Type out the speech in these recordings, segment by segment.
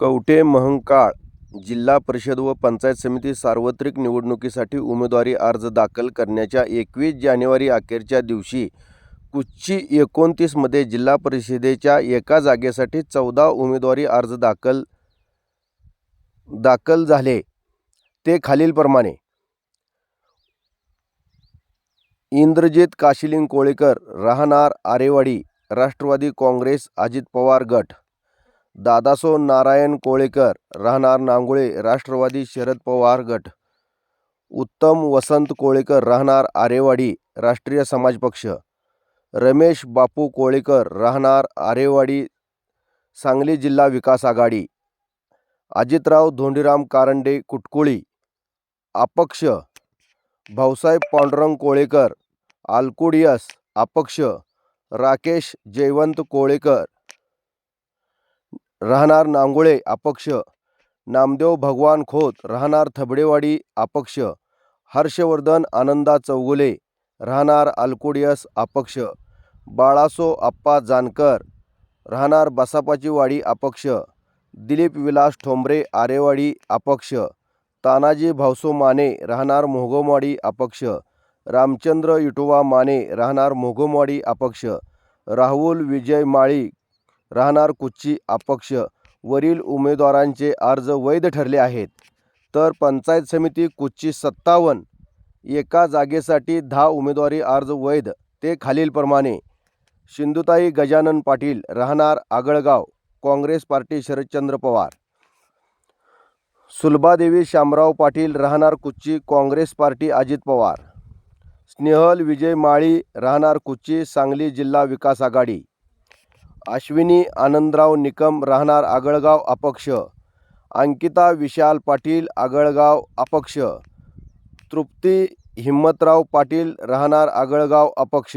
कवठे महंकाळ जिल्हा परिषद व पंचायत समिती सार्वत्रिक निवडणुकीसाठी उमेदवारी अर्ज दाखल करण्याच्या एकवीस जानेवारी अखेरच्या दिवशी कुच्ची एकोणतीसमध्ये जिल्हा परिषदेच्या एका जागेसाठी चौदा उमेदवारी अर्ज दाखल दाखल झाले. ते खालीलप्रमाणे. इंद्रजित काशिलिंग कोळेकर राहणार आरेवाडी राष्ट्रवादी काँग्रेस अजित पवार गट दादासो नारायण कोळेकर राहणार नांगुळे राष्ट्रवादी शरद पवार गट. उत्तम वसंत कोळेकर राहणार आरेवाडी राष्ट्रीय समाज पक्ष. रमेश बापू कोळेकर राहणार आरेवाडी सांगली जिल्हा विकास आघाडी. अजितराव धोंडीराम कारंडे कुटकुळी. अपक्ष. भाऊसाहेब पांडुरंग कोळेकर आलकुडियस अपक्ष. राकेश जयवंत कोळेकर राहणार नांगुळे अपक्ष. नामदेव भगवान खोत राहणार थबडेवाडी अपक्ष. हर्षवर्धन आनंदा चौगुले राहणार अल्कुडियस अपक्ष. बाळासो आप्पा जानकर राहणार बसापाची वाडी अपक्ष. दिलीप विलास ठोंबरे आरेवाडी अपक्ष. तानाजी भावसो माने राहणार मोहगोमवाडी अपक्ष. रामचंद्र इटोवा माने राहणार मोहगमवाडी अपक्ष. राहुल विजय माळी राहणार कुच्ची अपक्ष. वरील उमेदवारांचे अर्ज वैध ठरले आहेत. तर पंचायत समिती कुच्ची सत्तावन्न. एका जागेसाठी दहा उमेदवारी अर्ज वैध ते खालीलप्रमाणे. सिंधुताई गजानन पाटील राहणार आगळगाव काँग्रेस पार्टी शरदचंद्र पवार. सुलभादेवी शामराव पाटील राहणार कुच्ची काँग्रेस पार्टी अजित पवार. स्नेहल विजय माळी राहणार कुच्ची सांगली जिल्हा विकास आघाडी. अश्विनी आनंदराव निकम राहणार आगळगाव अपक्ष. अंकिता विशाल पाटील आगळगाव अपक्ष. तृप्ती हिम्मतराव पाटील राहणार आगळगाव अपक्ष.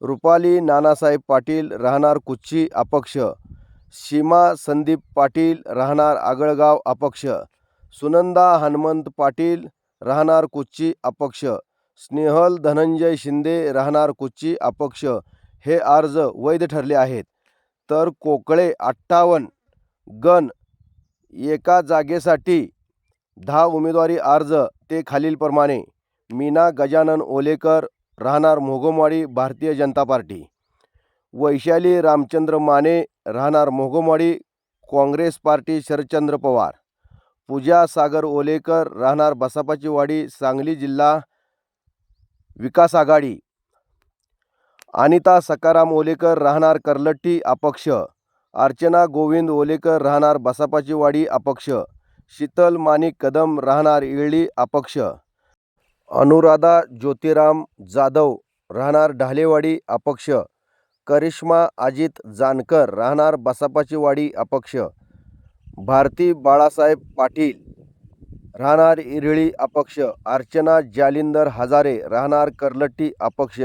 रुपाली नानासाहेब पाटील राहणार कुच्ची अपक्ष. सीमा संदीप पाटील राहणार आगळगाव अपक्ष. सुनंदा हनुमंत पाटील राहणार कुच्ची अपक्ष. स्नेहल धनंजय शिंदे राहणार कुच्ची अपक्ष. हे अर्ज वैध ठरले आहेत. तर कोकळे अठ्ठावन्न गण एका जागेसाठी दहा उमेदवारी अर्ज ते खालीलप्रमाणे. मीना गजानन ओलेकर राहणार मोगमवाडी भारतीय जनता पार्टी. वैशाली रामचंद्र माने राहणार मोगमवाडी काँग्रेस पार्टी शरदचंद्र पवार. पूजा सागर ओलेकर राहणार बसापाची वाडी सांगली जिल्हा विकास आघाडी. अनिता सकाराम ओलेकर राहणार कर्लट्टी अपक्ष. अर्चना गोविंद ओलेकर राहणार बसापाची वाडी अपक्ष. शीतल माणिक कदम राहणार येळी अपक्ष. अनुराधा ज्योतिराम जाधव राहणार ढालेवाडी अपक्ष. करिश्मा अजित जानकर राहणार बसापाची वाडी अपक्ष. भारती बाळासाहेब पाटील राहणार इरळी अपक्ष. अर्चना जालिंदर हजारे राहणार कर्लट्टी अपक्ष.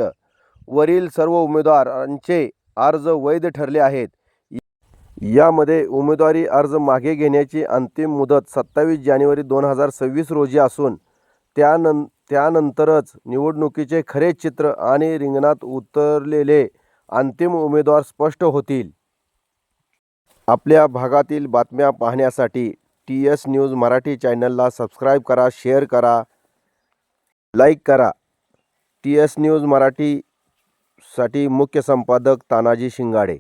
वरील सर्व उमेदवारांचे अर्ज वैध ठरले आहेत. यामध्ये उमेदवारी अर्ज मागे घेण्याची अंतिम मुदत सत्तावीस जानेवारी दोन हजार सव्वीस रोजी असून त्यानं त्यानंतरच निवडणुकीचे खरे चित्र आणि रिंगणात उतरलेले अंतिम उमेदवार स्पष्ट होतील. आपल्या भागातील बातम्या पाहण्यासाठी टी एस न्यूज मराठी चॅनलला सबस्क्राईब करा शेअर करा लाईक करा. टी एस न्यूज मराठी साठी मुख्य संपादक तानाजी शिंगाडे.